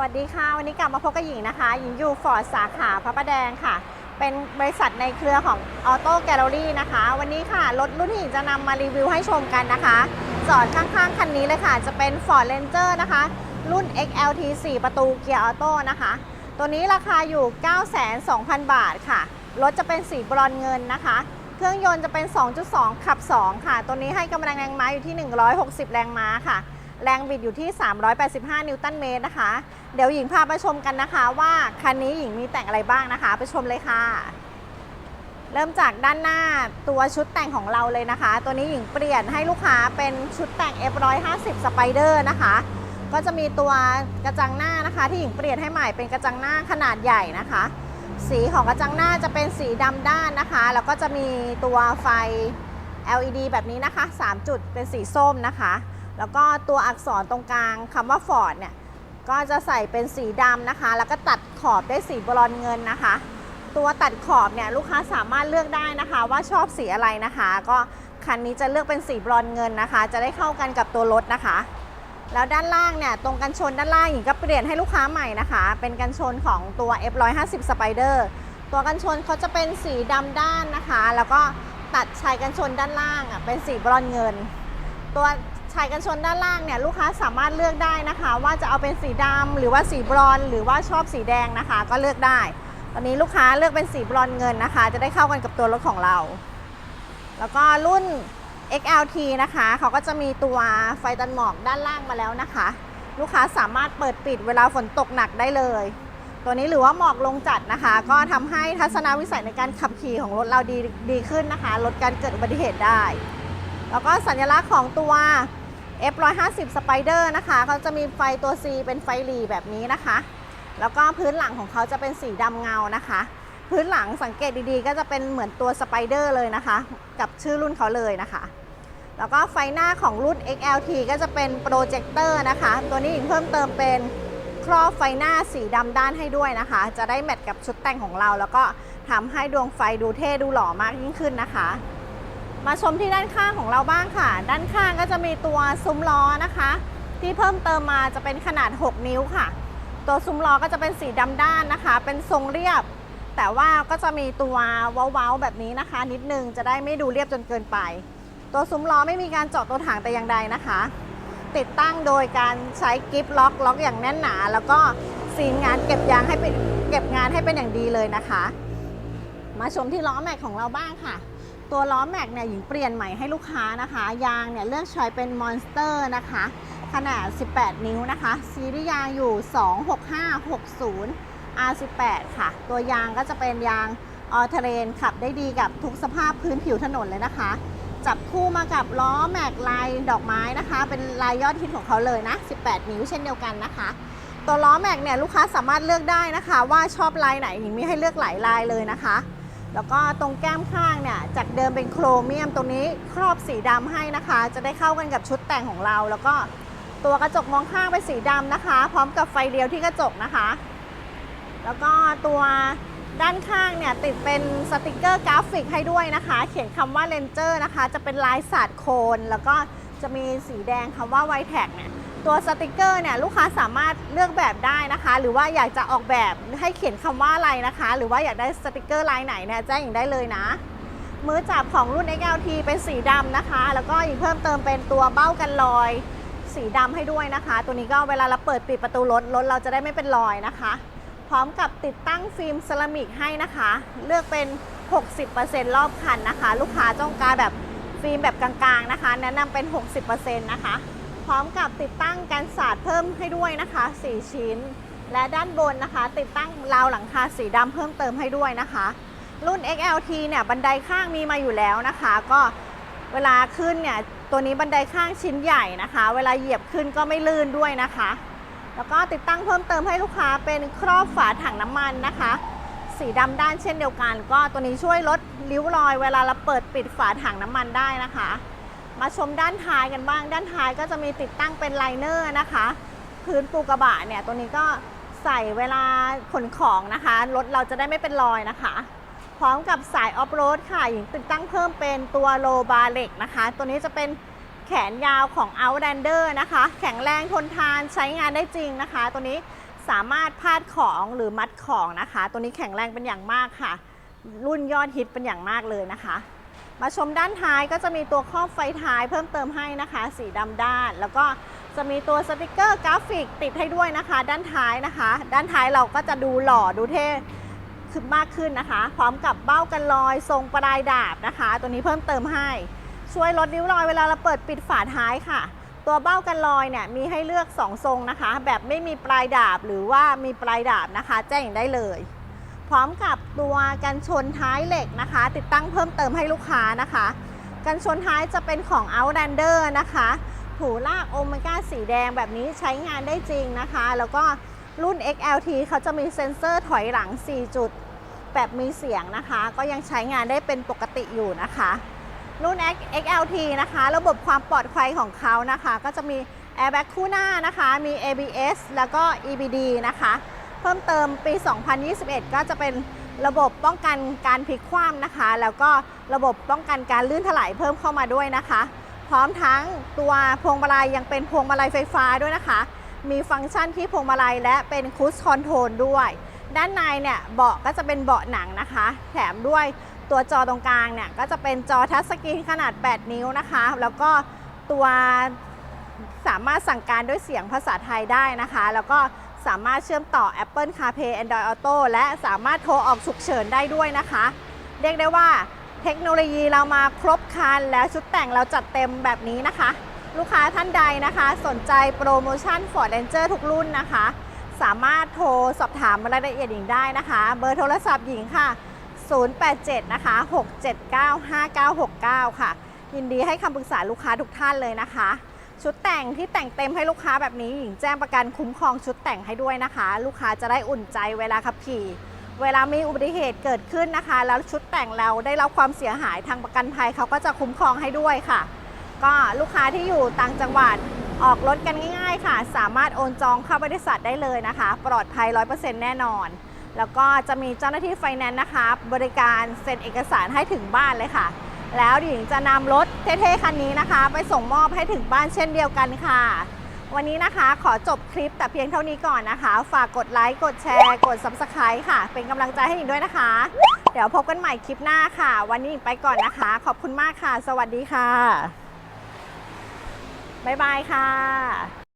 วัสดีค่ะ วันนี้กลับมาพบกับหญิงนะคะ หญิงอยู่ฟอร์ดสาขาพระประแดงค่ะ เป็นบริษัทในเครือของออโต้แกลเลอรี่นะคะ วันนี้ค่ะ รถรุ่นที่หญิงจะนำมารีวิวให้ชมกันนะคะจอดข้างๆ คันนี้เลยค่ะ จะเป็น Ford Ranger นะคะ รุ่น XLT 4 ประตูเกียร์ออโต้นะคะ ตัวนี้ราคาอยู่ 92,000 บาทค่ะ รถจะเป็นสีบรอนเงินนะคะ เครื่องยนต์จะเป็น 2.2 ขับ 2 ค่ะ ตัวนี้ให้กำลังแรงม้าอยู่ที่ 160 แรงม้าค่ะ แรงบิดอยู่ที่ 385 นิวตันเมตรนะคะ เดี๋ยวหญิงพาไปชมกันนะคะ ว่าคันนี้หญิงมีแต่งอะไรบ้างนะคะ ไปชมเลยค่ะ เริ่มจากด้านหน้าตัวชุดแต่งของเราเลยนะคะ ตัวนี้หญิงเปลี่ยนให้ลูกค้าเป็นชุดแต่ง F150 Spider นะคะ ก็จะมีตัวกระจังหน้านะคะ ที่หญิงเปลี่ยนให้ใหม่เป็นกระจังหน้าขนาดใหญ่นะคะ สีของกระจังหน้าจะเป็นสีดำด้านนะคะ แล้วก็จะมีตัวไฟ LED แบบนี้นะคะ 3 จุดเป็นสีส้มนะคะ แล้วก็ตัวอักษรตรงกลางคำว่า Ford เนี่ยก็จะใส่เป็นสีดำนะคะ แล้วก็ตัดขอบด้วยสีบรอนเงินนะคะ ตัวตัดขอบเนี่ยลูกค้าสามารถเลือกได้นะคะ ว่าชอบสีอะไรนะคะ ก็คันนี้จะเลือกเป็นสีบรอนเงินนะคะ จะได้เข้ากันกับตัวรถนะคะ แล้วด้านล่างเนี่ยตรงกันชนด้านล่างหญิงก็เปลี่ยนให้ลูกค้าใหม่นะคะ เป็นกันชนของตัว F150 Spider ตัวกันชนเขาจะเป็นสีดำด้านนะคะ แล้วก็ตัดชายกันชนด้านล่างอะเป็นสีบรอนเงิน ตัว ชายกันชนด้านล่างเนี่ยลูกค้าสามารถเลือกได้นะคะ ว่าจะเอาเป็นสีดำหรือว่าสีบรอนหรือว่าชอบสีแดงนะคะ ก็เลือกได้ ตอนนี้ลูกค้าเลือกเป็นสีบรอนเงินนะคะ จะได้เข้ากันกับตัวรถของเรา แล้วก็รุ่น XLT นะคะเขาก็จะมีตัวไฟตันหมอกด้านล่างมาแล้วนะคะ ลูกค้าสามารถเปิดปิดเวลาฝนตกหนักได้เลย ตัวนี้หรือว่าหมอกลงจัดนะคะ ก็ทำให้ทัศนวิสัยในการขับขี่ของรถเราดีดีขึ้นนะคะ ลดการเกิดอุบัติเหตุได้ แล้วก็สัญลักษณ์ของตัว F150 Spider นะคะเขาจะมีไฟตัว C เป็นไฟหลีแบบนี้นะคะ แล้วก็พื้นหลังของเขาจะเป็นสีดำเงานะคะ พื้นหลังสังเกตดีๆ ก็จะเป็นเหมือนตัว Spider เลยนะคะ กับชื่อรุ่นเขาเลยนะคะ แล้วก็ไฟหน้าของรุ่น XLT ก็จะเป็นโปรเจคเตอร์นะคะ ตัวนี้หญิงเพิ่มเติมเป็นครอบไฟหน้าสีดำด้านให้ด้วยนะคะ จะได้แมทกับชุดแต่งของเรา แล้วก็ทำให้ดวงไฟดูเท่ดูหล่อมากยิ่งขึ้นนะคะ มาชมที่ด้านข้างของเราบ้างค่ะ ด้านข้างก็จะมีตัวซุ้มล้อนะคะ ที่เพิ่มเติมมาจะเป็นขนาด 6 นิ้วค่ะ ตัวซุ้มล้อก็จะเป็นสีดำด้านนะคะ เป็นทรงเรียบ แต่ว่าก็จะมีตัวเว้าๆแบบนี้นะคะ นิดนึงจะได้ไม่ดูเรียบจนเกินไป ตัวซุ้มล้อไม่มีการเจาะตัวถังแต่อย่างใดนะคะ ติดตั้งโดยการใช้กิฟล็อกล็อกอย่างแน่นหนา แล้วก็ซีนงานเก็บยางให้เป็นเก็บงานให้เป็นอย่างดีเลยนะคะ มาชมที่ล้อแม็กของเราบ้างค่ะ ตัวล้อแม็กเนี่ยหญิงเปลี่ยนใหม่ให้ลูกค้านะคะ ยางเนี่ยเลือกใช้เป็นมอนสเตอร์นะคะ ขนาด 18 นิ้วนะคะ ซีรีส์ยางอยู่ 26560 R18 ค่ะ ตัวยางก็จะเป็นยางออเทเรนขับได้ดีกับทุกสภาพพื้นผิวถนนเลยนะคะ จับคู่มากับล้อแม็กลายดอกไม้นะคะ เป็นลายยอดฮิตของเขาเลยนะ 18 นิ้วเช่นเดียวกันนะคะ ตัวล้อแม็กเนี่ยลูกค้าสามารถเลือกได้นะคะ ว่าชอบลายไหนหญิงมีให้เลือกหลายลายเลยนะคะ แล้วก็ตรงแก้มข้างเนี่ยจากเดิมเป็นโครเมียมตรงนี้ครอบสีดำให้นะคะ จะได้เข้ากันกับชุดแต่งของเรา แล้วก็ตัวกระจกมองข้างเป็นสีดำนะคะ พร้อมกับไฟเลี้ยวที่กระจกนะคะ แล้วก็ตัวด้านข้างเนี่ยติดเป็นสติกเกอร์กราฟิกให้ด้วยนะคะ เขียนคำว่า Ranger นะคะ จะเป็นลายสาดโคน แล้วก็จะมีสีแดงคำว่า w i t e t เนี่ย ตัวสติกเกอร์เนี่ยลูกค้าสามารถเลือกแบบได้นะคะ หรือว่าอยากจะออกแบบให้เขียนคำว่าอะไรนะคะ หรือว่าอยากได้สติกเกอร์ลายไหนเนี่ยแจ้งอย่างได้เลยนะ มือจับของรุ่น XLT เป็นสีดำนะคะ แล้วก็อีกเพิ่มเติมเป็นตัวเบ้ากันรอย สีดำให้ด้วยนะคะ ตัวนี้ก็เวลาเราเปิดปิดประตูรถรถเราจะได้ไม่เป็นรอยนะคะ พร้อมกับติดตั้งฟิล์มเซรามิกให้นะคะ เลือกเป็น 60%รอบคันนะคะ ลูกค้าต้องการแบบฟิล์มแบบกลางๆนะคะ แนะนำเป็น 60%นะคะ พร้อมกับติดตั้งกันสาดเพิ่มให้ด้วยนะคะ 4 ชิ้น และด้านบนนะคะ ติดตั้งราวหลังคาสีดำเพิ่มเติมให้ด้วยนะคะ รุ่น XLT เนี่ยบันไดข้างมีมาอยู่แล้วนะคะ ก็เวลาขึ้นเนี่ยตัวนี้บันไดข้างชิ้นใหญ่นะคะ เวลาเหยียบขึ้นก็ไม่ลื่นด้วยนะคะ แล้วก็ติดตั้งเพิ่มเติมให้ลูกค้าเป็นครอบฝาถังน้ำมันนะคะ สีดำด้านเช่นเดียวกัน ก็ตัวนี้ช่วยลดริ้วรอย เวลาเราเปิดปิดฝาถังน้ำมันได้นะคะ มาชมด้านท้ายกันบ้าง ด้านท้ายก็จะมีติดตั้งเป็นไลเนอร์นะคะ พื้นปูกระบะเนี่ยตัวนี้ก็ใส่เวลาขนของนะคะรถเราจะได้ไม่เป็นรอยนะคะ พร้อมกับสายออฟโรดค่ะหญิงติดตั้งเพิ่มเป็นตัวโลบาเล็กนะคะ ตัวนี้จะเป็นแขนยาวของ Outlander นะคะ แข็งแรงทนทานใช้งานได้จริงนะคะ ตัวนี้สามารถพาดของหรือมัดของนะคะ ตัวนี้แข็งแรงเป็นอย่างมากค่ะ รุ่นยอดฮิตเป็นอย่างมากเลยนะคะ มาชมด้านท้ายก็จะมีตัวครอบไฟท้ายเพิ่มเติมให้นะคะ สีดำด้าน แล้วก็จะมีตัวสติกเกอร์กราฟิกติดให้ด้วยนะคะ ด้านท้ายนะคะ ด้านท้ายเราก็จะดูหล่อดูเท่ขึ้นมากขึ้นนะคะ พร้อมกับเบ้ากันรอยทรงปลายดาบนะคะ ตัวนี้เพิ่มเติมให้ ช่วยลดริ้วรอยเวลาเราเปิดปิดฝาท้ายค่ะ ตัวเบ้ากันรอยเนี่ยมีให้เลือก 2 ทรงนะคะ แบบไม่มีปลายดาบหรือว่ามีปลายดาบนะคะ แจ้งได้เลย พร้อมกับตัวกันชนท้ายเหล็กนะคะ ติดตั้งเพิ่มเติมให้ลูกค้านะคะ กันชนท้ายจะเป็นของ Outlander นะคะหูลากโอเมก้าสีแดงแบบนี้ใช้งานได้จริงนะคะ แล้วก็รุ่น XLT เขาจะมีเซ็นเซอร์ถอยหลัง 4 จุด แบบมีเสียงนะคะ ก็ยังใช้งานได้เป็นปกติอยู่นะคะ รุ่น XLT นะคะ ระบบความปลอดภัยของเขานะคะ ก็จะมี airbag คู่หน้านะคะ มี ABS แล้วก็ EBD นะคะ พิ่มเติมปี 2021 ก็จะเป็นระบบป้องกันการพลิกคว่ำนะคะ แล้วก็ระบบป้องกันการลื่นถลายเพิ่มเข้ามาด้วยนะคะ พร้อมทั้งตัวพวงมาลัยยังเป็นพวงมาลัยไฟฟ้าด้วยนะคะ มีฟังก์ชันที่พวงมาลัยและเป็นคูสคอนโทรลด้วย ด้านในเนี่ยเบาะก็จะเป็นเบาะหนังนะคะ แถมด้วยตัวจอตรงกลางเนี่ยก็จะเป็นจอทัชสกรีนขนาด 8 นิ้วนะคะ แล้วก็ตัวสามารถสั่งการด้วยเสียงภาษาไทยได้นะคะ แล้วก็ สามารถเชื่อมต่อ Apple CarPlay Android Auto และสามารถโทรออกฉุกเฉินได้ด้วยนะคะ เรียกได้ว่าเทคโนโลยีเรามาครบคันแล้วชุดแต่งเราจัดเต็มแบบนี้นะคะ ลูกค้าท่านใดนะคะ สนใจโปรโมชั่น Ford Ranger ทุกรุ่นนะคะ สามารถโทรสอบถามรายละเอียดหญิงได้นะคะ เบอร์โทรศัพท์หญิงค่ะ 087 นะคะ 679 5969 ค่ะ ยินดีให้คำปรึกษาลูกค้าทุกท่านเลยนะคะ ชุดแต่งที่แต่งเต็มให้ลูกค้าแบบนี้หญิงแจ้งประกันคุ้มครองชุดแต่งให้ด้วยนะคะ ลูกค้าจะได้อุ่นใจเวลาขับขี่ เวลามีอุบัติเหตุเกิดขึ้นนะคะ แล้วชุดแต่งเราได้รับความเสียหายทางประกันภัยเขาก็จะคุ้มครองให้ด้วยค่ะ ก็ลูกค้าที่อยู่ต่างจังหวัดออกรถกันง่าย ๆ ค่ะ สามารถโอนจองเข้าบริษัทได้เลยนะคะ ปลอดภัย 100%แน่นอน แล้วก็จะมีเจ้าหน้าที่ไฟแนนซ์นะคะ บริการเซ็นเอกสารให้ถึงบ้านเลยค่ะ แล้วหญิงจะนำรถเท่ๆคันนี้นะคะ ไปส่งมอบให้ถึงบ้านเช่นเดียวกันค่ะ วันนี้นะคะขอจบคลิปแต่เพียงเท่านี้ก่อนนะคะ ฝากกดไลค์กดแชร์ กด Subscribe ค่ะ เป็นกำลังใจให้หญิงด้วยนะคะ เดี๋ยวพบกันใหม่คลิปหน้าค่ะ วันนี้หญิงไปก่อนนะคะ ขอบคุณมากค่ะ สวัสดีค่ะบ๊ายบายค่ะ